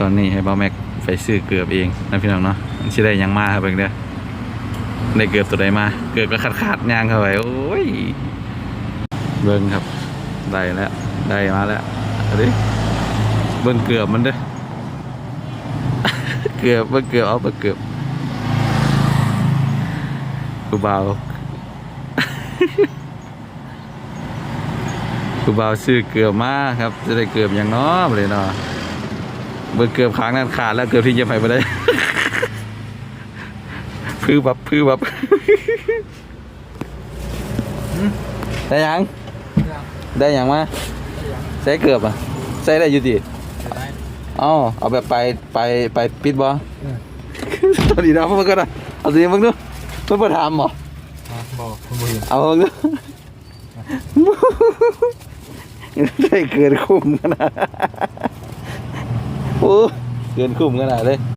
ตอนนี้ให้บ้าแม็กไปซื้อเกือบเองนะพี่น้องเนาะมันสิได้ยังมาครับเบิ่งเด้อได้เกือบตัวใดมา เกือบก็ขาดขาดๆยางเข้าไปโอ้ยเบิ่งครับ ได้แล้ว ได้มาแล้วดิเบิ่งเกือบมันเด้อเกือบเบิ่งเกือบเอาเบิ่งเกือบกูเบากูเบาซื้อเกือบมาครับ จะได้เกือบอย่างน้อเลยเนาะ เบิ่งเกือบค้างนั่นขาดแล้วเกือบที่จะไปไม่ได้ พื้บับพื้บับได้ยัง ได้ยังมาใส่เกือบอะใส่ได้อยู่ดิเอ้าเอาแบบไปไปไปปิดบ่ตอนนี้นะมันก็ได้เอาสิมึงดูมันมาถามบ่บอกคุณบุญเอามึงดูได้เกินคุ้มขนาด โอ้เกินคุ้มขนาดเลย